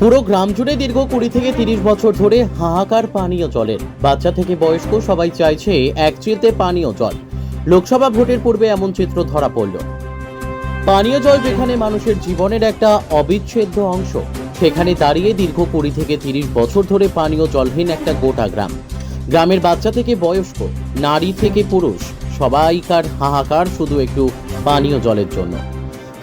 পুরো গ্রাম জুড়ে দীর্ঘ কুড়ি থেকে তিরিশ বছর ধরে হাহাকার পানীয় জলের। বাচ্চা থেকে বয়স্ক সবাই চাইছে এক চিলতে পানীয় জল। লোকসভা ভোটের পূর্বে এমন চিত্র ধরা পড়ল। পানীয় জল যেখানে মানুষের জীবনের একটা অবিচ্ছেদ্য অংশ, সেখানে দাঁড়িয়ে দীর্ঘ কুড়ি থেকে তিরিশ বছর ধরে পানীয় জলহীন একটা গোটা গ্রাম। গ্রামের বাচ্চা থেকে বয়স্ক, নারী থেকে পুরুষ, সবাইকার হাহাকার শুধু একটু পানীয় জলের জন্য।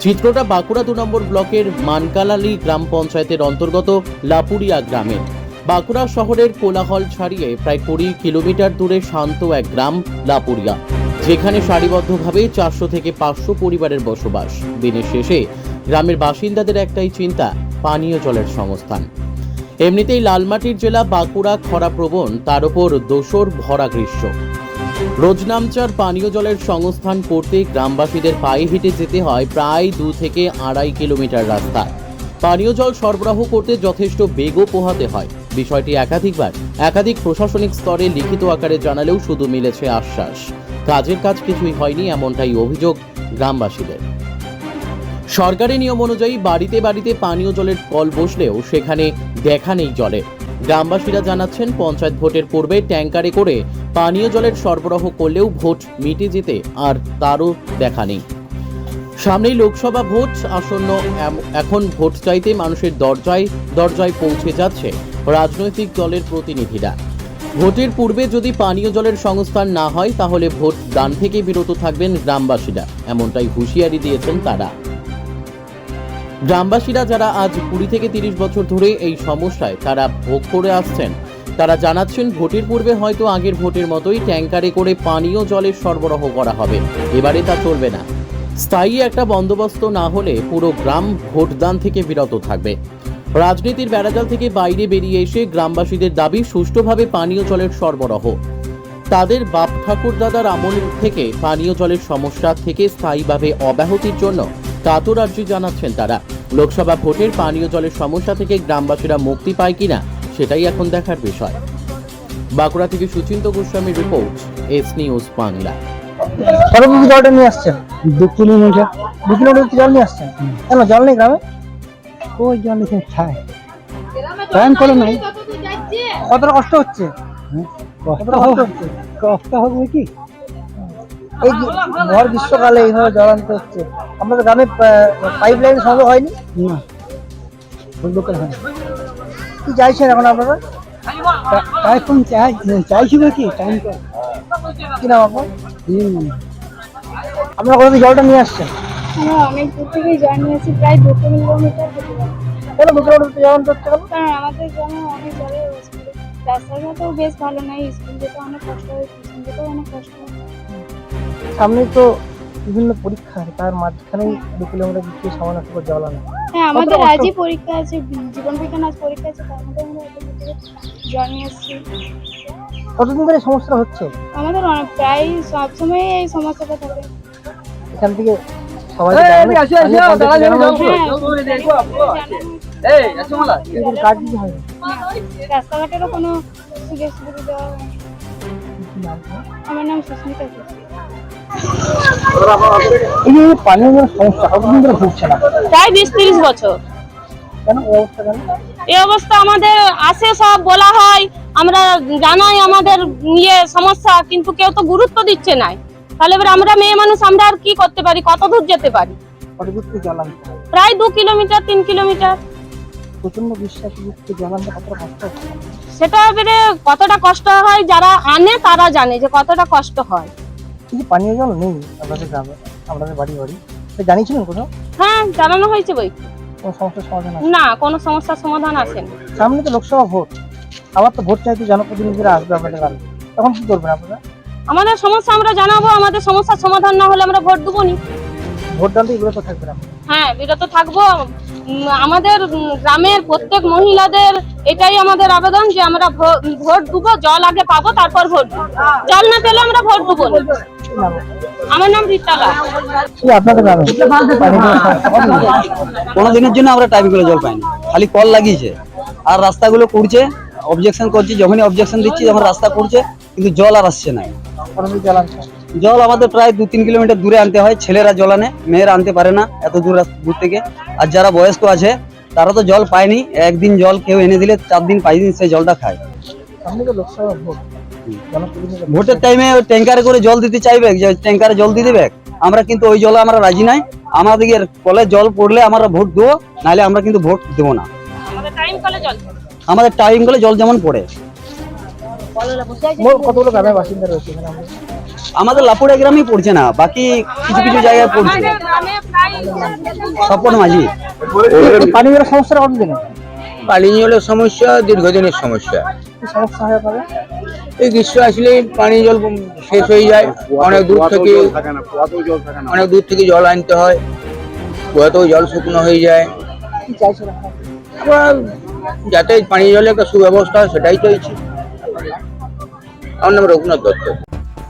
চিত্রটা বাঁকুড়া দু নম্বর ব্লকের মানকালালি গ্রাম পঞ্চায়েতের অন্তর্গত লাপুরিয়া গ্রামের বাঁকুড়া শহরের কোলাহল ছাড়িয়ে প্রায় কুড়ি কিলোমিটার দূরে শান্ত এক গ্রাম, লাপুরিয়া, যেখানে সারিবদ্ধভাবে চারশো থেকে পাঁচশো পরিবারের বসবাস। দিনের শেষে গ্রামের বাসিন্দাদের একটাই চিন্তা, পানীয় জলের সংস্থান। এমনিতেই লালমাটির জেলা বাঁকুড়া খরাপ্রবণ তার উপর দোসর ভরা গ্রীষ্ম। রোজনামচার পানীয় জলের সংস্থান করতে গ্রামবাসীদের পায়ে হেঁটে যেতে হয় প্রায় দু থেকে আড়াই কিলোমিটার রাস্তা পানীয় জল সরবরাহ করতে যথেষ্ট বেগও পোহাতে হয়। বিষয়টি একাধিকবার, একাধিক প্রশাসনিক স্তরে লিখিত আকারে জানালেও শুধু মিলেছে আশ্বাস। কাজের কাজ কিছুই হয়নি এমনটাই অভিযোগ গ্রামবাসীদের। সরকারি নিয়ম অনুযায়ী বাড়িতে বাড়িতে পানীয় জলের কল বসলেও সেখানে দেখা নেই জলের। গ্রামবাসীরা জানাচ্ছেন, পঞ্চায়েত ভোটের পূর্বে ট্যাঙ্কারে করে পানীয় জলের সরবরাহ করলেও ভোট মিটে যেতে আর তারও দেখা নেই। সামনেই লোকসভা ভোট, আসন্ন এখন ভোট চাইতে মানুষের দরজায় দরজায় পৌঁছে যাচ্ছে রাজনৈতিক দলের প্রতিনিধিরা। ভোটের পূর্বে যদি পানীয় জলের সংস্থান না হয়, তাহলে ভোট দান থেকে বিরত থাকবেন গ্রামবাসীরা, এমনটাই হুঁশিয়ারি দিয়েছেন তারা। গ্রামবাসীরা যারা আজ কুড়ি থেকে তিরিশ বছর ধরে এই সমস্যায়, তারা ভোগ করে আসছেন। তারা জানাচ্ছেন ভোটের পূর্বে হয়তো আগের ভোটের মতোই ট্যাঙ্কারে করে পানীয় জলের সরবরাহ করা হবে। এবারে তা চলবে না। স্থায়ী একটা বন্দোবস্ত না হলে পুরো গ্রাম ভোটদান থেকে বিরত থাকবে। রাজনীতির বেড়াজাল থেকে বাইরে বেরিয়ে এসে গ্রামবাসীদের দাবি, সুষ্ঠুভাবে পানীয় জলের সরবরাহ। তাদের বাপ ঠাকুর দাদার আমল থেকে পানীয় জলের সমস্যা থেকে স্থায়ীভাবে অব্যাহতির জন্য কাতর আর্জি জানাচ্ছেন তারা। লোকসভা ভোটের পানীয় জলের সমস্যা থেকে গ্রামবাসীরা মুক্তি পায় কিনা সেটাই এখন দেখার বিষয়। বাঁকুড়া থেকে সুচিন্ত গোস্বামীর রিপোর্ট এস নিউজ বাংলা। কতটুকু জলটা নিয়ে আসছেন। দু কিলোমিটার দু কিলোমিটার জল নিয়ে আসছেন? কেন জল নেই গ্রামে? ওই জল এখানে খায় টাইম করে নাই। কতটা কষ্ট হচ্ছে? কষ্ট কতটা কষ্ট হচ্ছে। কষ্ট হবে কি? এই ভর গ্রীষ্মকালে এইভাবে জল আনতে হচ্ছে। আমাদের গ্রামে পাইপ লাইন সংযোগ হয়নি? না। লোকের হয় কি চাইছেন এখন আপনারা? এখন চাই চাইছিল কি? টাইম কি নাম আপনার? আপনারা জলটা নিয়ে আসছেন? আমরা অনেক দূর থেকেই জয়েন নিয়েছি প্রায় দু কিলোমিটার হতে পারে কেন দু কিলোমিটার জল আনতে হচ্ছে কারণ আমাদের গ্রামে অনেক জলের অসুবিধা রাস্তাঘাটও বেশ ভালো নয় স্কুল যেতে অনেক কষ্ট হয় টিউশন যেতেও অনেক কষ্ট হয়। সামনে তো বিভিন্ন পরীক্ষা আছে, তার মাঝখানেই দু কিলোমিটার দিকে সামান্য একটু করে জল আনা হ্যাঁ আমাদের আজই পরীক্ষা আছে জীবন বিজ্ঞান আজ পরীক্ষা আছে তার মধ্যে আমরা নিয়ে এসেছি। কতদিন ধরে এই সমস্যাটা হচ্ছে? আমাদের অনেক প্রায় সবসময় এই সমস্যাটা থাকে। এখান থেকে সবাই? হ্যাঁ রাস্তাঘাটেরও কোনো সুযোগ সুবিধা আমার নাম সুস্মিতা এই যে পানীয় জলের সমস্যা কতদিন ধরে ভুগছে না? প্রায় বিশ তিরিশ বছর। কেন এই অবস্থা কেন? এই অবস্থা আমাদের আসে সব বলা হয়। আমরা জানাই আমাদের ইয়ে সমস্যা কিন্তু কেউ তো গুরুত্ব দিচ্ছে না তাহলে এবার আমরা মেয়ে মানুষ আমরা আর কি করতে পারি? কত দূর যেতে পারি? কত থেকে জল আনতে? প্রায় দু কিলোমিটার তিন কিলোমিটার। প্রচণ্ড বিশ্বাস থেকে জল কতটা কষ্ট সেটা এবারে কতটা কষ্ট হয় যারা আনে তারা জানে যে কতটা কষ্ট হয়। এই পানীয় জল নেই আপনাদের গ্রামে আপনাদের বাড়ি বাড়ি। জানিয়েছিলেন কোথাও? হ্যাঁ জানানো হয়েছে বই। কোনো সমস্যার সমাধান না কোনো সমস্যার সমাধান আসেনি সামনে তো লোকসভা ভোট। আবার তো ভোট চাইতে জনপ্রতিনিধিরা আসবে আপনাদের গ্রামে তখন কি করবেন আপনারা? আমাদের সমস্যা আমরা জানাব আমাদের সমস্যার সমাধান না হলে আমরা ভোট দেবো নি। ভোট দান এগুলো তো থাকবে আপনারা হ্যাঁ বিরত থাকব। আমাদের গ্রামের প্রত্যেক মহিলাদের এটাই আমাদের আবেদন যে আমরা ভোট দেবো জল আগে পাবো তারপর ভোট দেবো। জল না পেলে আমরা ভোট দেবো আমার নাম? কোনো দিনের জন্য আমরা টাইম করে জল পাইনি। খালি কল লাগিয়েছে। আর রাস্তাগুলো করছে অবজেকশন করছে যখনই অবজেকশন দিচ্ছি যখন রাস্তা করছে কিন্তু জল আর আসছে না। জল আমাদের প্রায় দু তিন কিলোমিটার দূরে আনতে হয় ছেলেরা জল আনে মেয়েরা আনতে পারে না এত দূর দূর থেকে। আর যারা বয়স্ক আছে তারা তো জল পায়নি একদিন জল কেউ এনে দিলে চার দিন পাঁচ দিন সেই জলটা খায়। সামনে তো লোকসভা ভোট। জনপ্রতিনিধি ভোটের টাইমে ট্যাঙ্কারে করে জল দিতে চাইবে যে ট্যাঙ্কারে জল দিয়ে দেবে। আমরা কিন্তু ওই জলে আমরা রাজি নাই। আমাদের কলে জল পড়লে আমরা ভোট দেবো নাহলে আমরা কিন্তু ভোট দেবো না। আমাদের টাইম কলে জল আমাদের টাইমগুলো জল যেমন পড়ে। কতগুলো গ্রামের বাসিন্দা রয়েছে আমাদের? লাপুড়া গ্রামই পড়ছে না বাকি কিছু কিছু জায়গায় পড়ছে। স্বপন মাঝি। পানি জলের সমস্যাটা কতদিন পানি জলের সমস্যা দীর্ঘদিনের সমস্যা। সমস্যা হয়ে পারে এই গ্রীষ্ম আসলে পানি জল শেষ হয়ে যায় অনেক দূর থেকে অনেক দূর থেকে জল আনতে হয় কুয়াতেও জল শুকনো হয়ে যায়? আমরা যাতে পানি জলের একটা সুব্যবস্থা হয় সেটাই চাইছি। আমার নাম রঘুনাথ দত্ত।